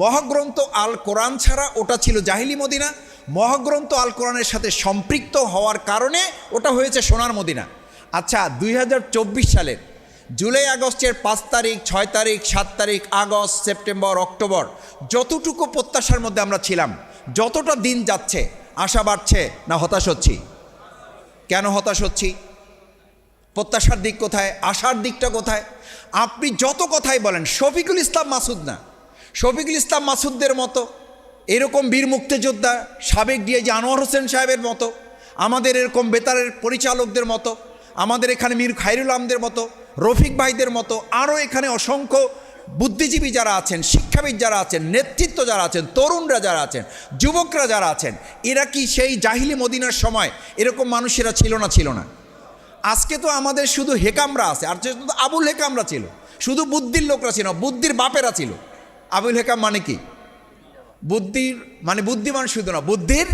মহাগ্রন্থ আল কোরআন ছাড়া ওটা ছিল জাহিলি মদিনা। মহাগ্রন্থ আল কোরআনের সাথে সম্পৃক্ত হওয়ার কারণে ওটা হয়েছে সোনার মদিনা। আচ্ছা দুই হাজার চব্বিশ সালের জুলাই আগস্টের পাঁচ তারিখ, ছয় তারিখ, সাত তারিখ, আগস্ট, সেপ্টেম্বর, অক্টোবর যতটুকু প্রত্যাশার মধ্যে আমরা ছিলাম, যতটা দিন যাচ্ছে, আশা বাড়ছে না হতাশ হচ্ছি? কেন হতাশ হচ্ছি? প্রত্যাশার দিক কোথায়? আশার দিকটা কোথায়? আপনি যত কথাই বলেন, শফিকুল ইসলাম মাসুদ না। শফিকুল ইসলাম মাসুদদের মতো, এরকম বীর মুক্তিযোদ্ধা, সাবেক ডিআইজি আনোয়ার হোসেন সাহেবের মতো, আমাদের এরকম বেতারের পরিচালকদের মতো, আমাদের এখানে মীর খাইরুল আমদের মতো, রফিক ভাইদের মতো, আরও এখানে অসংখ্য বুদ্ধিজীবী যারা আছেন, শিক্ষাবিদ যারা আছেন, নেতৃত্ব যারা আছেন, তরুণরা যারা আছেন, যুবকরা যারা আছেন, এরা কি সেই জাহিলি মদিনার সময় এরকম মানুষেরা ছিল না ছিল না? আজকে তো আমাদের শুধু হেকামরা আছে, আর আবুল হেকামরা ছিল, শুধু বুদ্ধির লোকরা ছিল বুদ্ধির বাপেরা ছিল। আবুল হেকাম মানে কি? বুদ্ধির মানে বুদ্ধিমান শুধু না, বুদ্ধির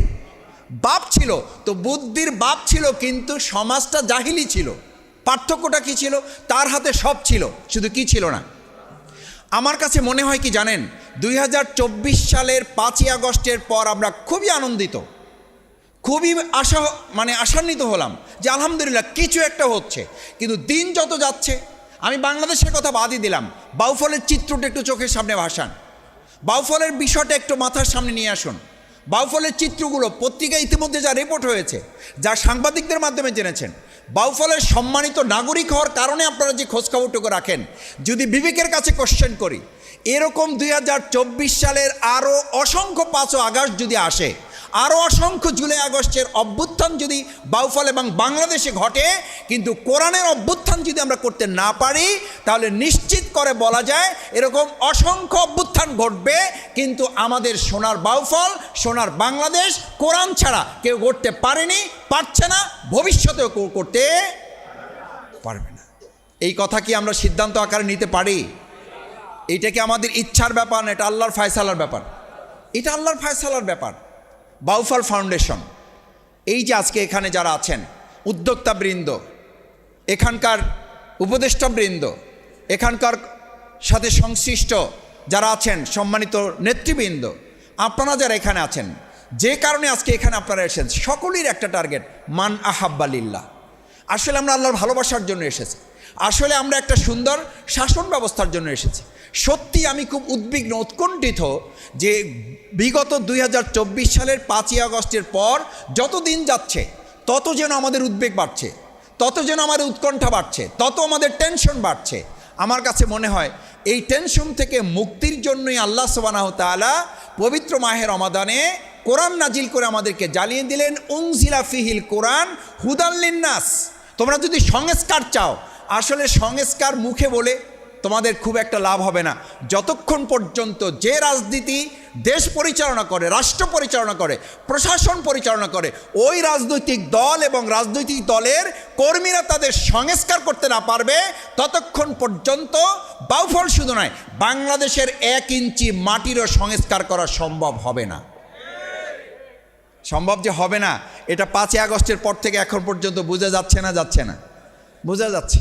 বাপ ছিল। তো বুদ্ধির বাপ ছিল কিন্তু সমাজটা জাহিলি ছিল। পার্থক্যটা কি ছিল? তার হাতে সব ছিল, শুধু কি ছিল না? আমার কাছে মনে হয় কি জানেন? দুই হাজার চব্বিশ সালের পাঁচই আগস্টের পর আমরা খুবই আনন্দিত, খুবই আশা মানে আশান্বিত হলাম যে আলহামদুলিল্লাহ কিছু একটা হচ্ছে। কিন্তু দিন যত যাচ্ছে আমি বাংলাদেশের কথা বাদই দিলাম। বাউফলের চিত্রটা একটু চোখের সামনে ভাসান। বাউফলের বিষয়টা একটু মাথার সামনে নিয়ে আসুন। বাউফলের চিত্রগুলো পত্রিকায় ইতিমধ্যে যা রিপোর্ট হয়েছে, যা সাংবাদিকদের মাধ্যমে জেনেছেন, বাউফলের সম্মানিত নাগরিক হওয়ার কারণে আপনারা যে খোঁজখবরটুকু রাখেন, যদি বিবেকের কাছে কোশ্চেন করি, এরকম দু হাজার চব্বিশ সালের আরও অসংখ্য পাঁচও আগস্ট যদি আসে আরও অসংখ্য জুলাই আগস্টের অভ্যুত্থান যদি বাউফল এবং বাংলাদেশে ঘটে, কিন্তু কোরআনের অভ্যুত্থান যদি আমরা করতে না পারি, তাহলে নিশ্চিত করে বলা যায় এরকম অসংখ্য অভ্যুত্থান ঘটবে, কিন্তু আমাদের সোনার বাউফল, সোনার বাংলাদেশ কোরআন ছাড়া কেউ করতে পারেনি, পারছে না, ভবিষ্যতেও কেউ করতে পারবে না। এই কথা কি আমরা সিদ্ধান্ত আকারে নিতে পারি? এইটা কি আমাদের ইচ্ছার ব্যাপার না, এটা আল্লাহর ফায়সালার ব্যাপার? এটা আল্লাহর ফায়সালার ব্যাপার। বাউফল ফাউন্ডেশন। এই যে আজকে এখানে যারা আছেন উদ্যোক্তা বৃন্দ এখানকার উপদেষ্টা বৃন্দ এখানকার সাথে সংশ্লিষ্ট যারা আছেন, সম্মানিত নেতৃবৃন্দ, আপনারা যারা এখানে আছেন, যে কারণে আজকে এখানে আপনারা এসেছেন, সকলের একটা টার্গেট, মান আহাব্বালিল্লাহ। আসলে আমরা আল্লাহর ভালোবাসার জন্য এসেছি। আসলে আমরা একটা সুন্দর শাসন ব্যবস্থার জন্য এসেছি। সত্যি আমি খুব উদ্বিগ্ন, উৎকণ্ঠিত যে বিগত দুই হাজার চব্বিশ সালের পাঁচই আগস্টের পর যত দিন যাচ্ছে, তত যেন আমাদের উদ্বেগ বাড়ছে, তত যেন আমাদের উৎকণ্ঠা বাড়ছে, তত আমাদের টেনশন বাড়ছে। আমার কাছে মনে হয় এই টেনশন থেকে মুক্তির জন্যই আল্লাহ সবানাহ তালা পবিত্র মাহের রমাদানে কোরআন নাজিল করে আমাদেরকে জ্বালিয়ে দিলেন উংজিলা ফিহিল কোরআন হুদাল্লিন্নাস তোমরা যদি সংস্কার চাও, আসলে সংস্কার মুখে বলে তোমাদের খুব একটা লাভ হবে না। যতক্ষণ পর্যন্ত যে রাজনীতি দেশ পরিচালনা করে, রাষ্ট্র পরিচালনা করে, প্রশাসন পরিচালনা করে, ওই রাজনৈতিক দল এবং রাজনৈতিক দলের কর্মীরা তাদের সংস্কার করতে না পারবে, ততক্ষণ পর্যন্ত বাউফল শুধু নয়, বাংলাদেশের এক ইঞ্চি মাটিরও সংস্কার করা সম্ভব হবে না। সম্ভব যে হবে না, এটা পাঁচই আগস্টের পর থেকে এখন পর্যন্ত বোঝা যাচ্ছে না যাচ্ছে না। বোঝা যাচ্ছে।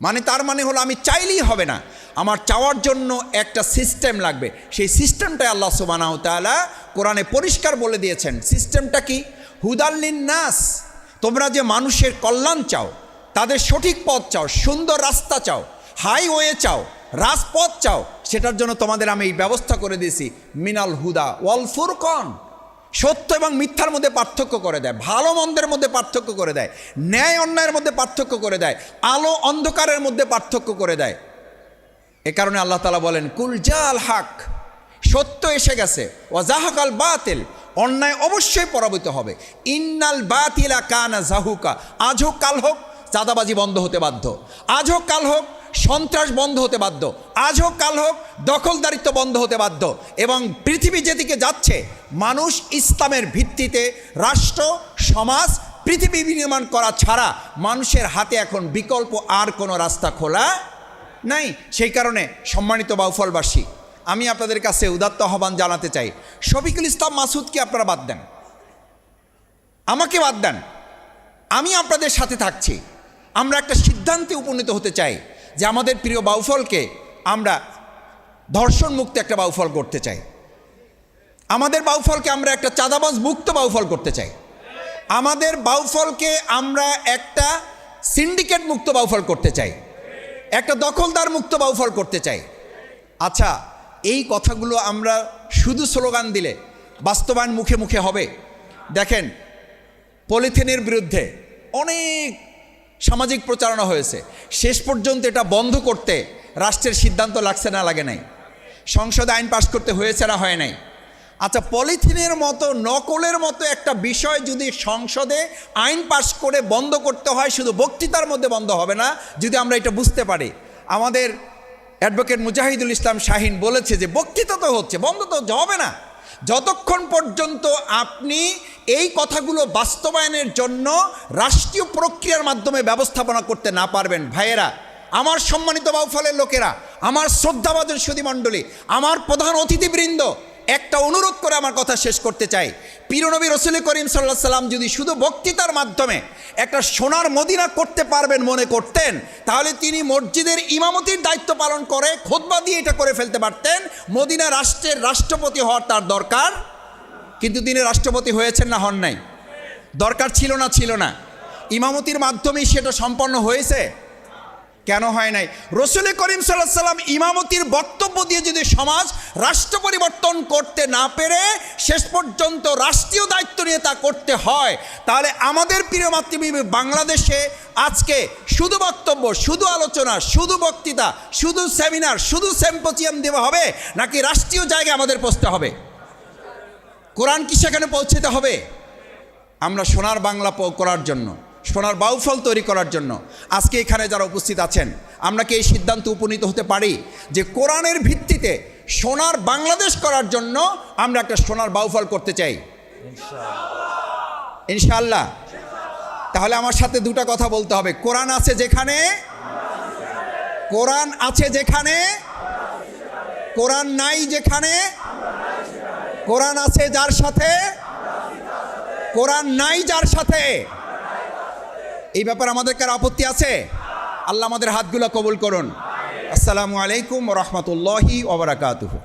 মানে তার মানে হলো আমি চাইলেই হবে না। আমার চাওয়ার জন্য একটা সিস্টেম লাগবে। সেই সিস্টেমটাই আল্লাহ সুবানাহ তালা কোরআনে পরিষ্কার বলে দিয়েছেন। সিস্টেমটা কি? হুদাল্লিন নাস তোমরা যে মানুষের কল্যাণ চাও, তাদের সঠিক পথ চাও, সুন্দর রাস্তা চাও, হাইওয়ে চাও, রাজপথ চাও, সেটার জন্য তোমাদের আমি এই ব্যবস্থা করে দিয়েছি। মিনাল হুদা ওয়াল ফুরকন। সত্য এবং মিথ্যার মধ্যে পার্থক্য করে দেয়, ভালো মন্দের মধ্যে পার্থক্য করে দেয়, ন্যায় অন্যায়ের মধ্যে পার্থক্য করে দেয়, আলো অন্ধকারের মধ্যে পার্থক্য করে দেয়। এ কারণে আল্লাহ তালা বলেন কুলজাল হাক, সত্য এসে গেছে ওয়াজাহাকাল বাতিল, অন্যায় অবশ্যই পরাভূত হবে। ইন্নাল বাতিলা কানা জাহুকা, আজ হোক, কাল হোক, চাঁদাবাজি বন্ধ হতে বাধ্য। আজ হোক, কাল হোক, সন্ত্রাস বন্ধ হতে বাধ্য। আজ হোক, কাল হোক, দখলদারিত্ব বন্ধ হতে বাধ্য। এবং পৃথিবী যেদিকে যাচ্ছে মানুষ ইসলামের ভিত্তিতে রাষ্ট্র, সমাজ, পৃথিবী বিনির্মাণ করা ছাড়া মানুষের হাতে এখন বিকল্প আর কোনো রাস্তা খোলা নাই। সেই কারণে সম্মানিত বাউফলবাসী, আমি আপনাদের কাছে উদাত্ত আহ্বান জানাতে চাই। শফিকুল ইসলাম মাসুদকে আপনারা বাদ দেন। আমাকে বাদ দেন। আমি আপনাদের সাথে থাকছি। আমরা একটা সিদ্ধান্তে উপনীত হতে চাই যে আমাদের প্রিয় বাউফলকে আমরা ধর্ষণ মুক্ত একটা বাউফল করতে চাই। আমাদের বাউফলকে আমরা একটা চাঁদাবাজ মুক্ত বাউফল করতে চাই। আমাদের বাউফলকে আমরা একটা সিন্ডিকেট মুক্ত বাউফল করতে চাই। একটা দখলদার মুক্ত বাউফল করতে চাই। আচ্ছা এই কথাগুলো আমরা শুধু স্লোগান দিলে বাস্তবায়ন মুখে মুখে হবে। দেখেন, পলিথিনের বিরুদ্ধে অনেক সামাজিক প্রচারণা হয়েছে। শেষ পর্যন্ত এটা বন্ধ করতে রাষ্ট্রের সিদ্ধান্ত লাগছে না, লাগে নাই। সংসদে আইন পাশ করতে হয়েছে না, হয় নাই। আচ্ছা পলিথিনের মতো, নকলের মতো একটা বিষয় যদি সংসদে আইন পাশ করে বন্ধ করতে হয়, শুধু বক্তৃতার মধ্যে বন্ধ হবে না, যদি আমরা এটা বুঝতে পারি। আমাদের অ্যাডভোকেট মুজাহিদুল ইসলাম শাহিন বলেছে যে, বক্তৃতা তো হচ্ছে, বন্ধ তো হবে না। যতক্ষণ পর্যন্ত আপনি এই কথাগুলো বাস্তবায়নের জন্য রাষ্ট্রীয় প্রক্রিয়ার মাধ্যমে ব্যবস্থাপনা করতে না পারবেন, ভাইয়েরা, আমার সম্মানিত বাউফলের লোকেরা, আমার শ্রদ্ধাবাদের সুদীমণ্ডলী আমার প্রধান অতিথিবৃন্দ একটা অনুরোধ করে আমার কথা শেষ করতে চাই। পীরনবী রসুল করিম সাল্লাহ সাল্লাম যদি শুধু বক্তৃতার মাধ্যমে একটা সোনার মদিনা করতে পারবেন মনে করতেন, তাহলে তিনি মসজিদের ইমামতির দায়িত্ব পালন করে খোদবা দিয়ে এটা করে ফেলতে পারতেন। মদিনা রাষ্ট্রের রাষ্ট্রপতি হওয়ার তার দরকার। কিন্তু তিনি রাষ্ট্রপতি হয়েছেন না, হন নাই। দরকার ছিল না ছিল না। ইমামতির মাধ্যমেই সেটা সম্পন্ন হয়েছে। কেন হয় নাই? রসুল করিম সাল্লাহ সাল্লাম ইমামতির বক্তব্য দিয়ে যদি সমাজ রাষ্ট্র পরিবর্তন করতে না পেরে শেষ পর্যন্ত রাষ্ট্রীয় দায়িত্ব নিয়ে তা করতে হয়, তাহলে আমাদের প্রিয় মাতৃভূমি বাংলাদেশে আজকে শুধু বক্তব্য, শুধু আলোচনা, শুধু বক্তৃতা, শুধু সেমিনার শুধু সেম্পোজিয়াম দেওয়া হবে নাকি রাষ্ট্রীয় জায়গায় আমাদের পৌঁছতে হবে? কোরআন কি সেখানে পৌঁছতে হবে? আমরা সোনার বাংলা করার জন্য। সোনার বাউফল তৈরি করার জন্য। আজকে এখানে যারা উপস্থিত আছেন, আমরা কি এই সিদ্ধান্ত উপনীত হতে পারি যে কোরআনের ভিত্তিতে সোনার বাংলাদেশ করার জন্য আমরা একটা সোনার বাউফল করতে চাই? ইনশাআল্লাহ। তাহলে আমার সাথে দুটো কথা বলতে হবে। কোরআন আছে যেখানে? কোরআন আছে যেখানে? কোরআন নাই যেখানে? কোরআন আছে যার সাথে? কোরআন নাই যার সাথে? এই ব্যাপার আমাদের কার আপত্তি আছে? আল্লাহ আমাদের হাতগুলো কবুল করুন। আসসালামু আলাইকুম রহমতুল্লাহি ওবরাকাতুহু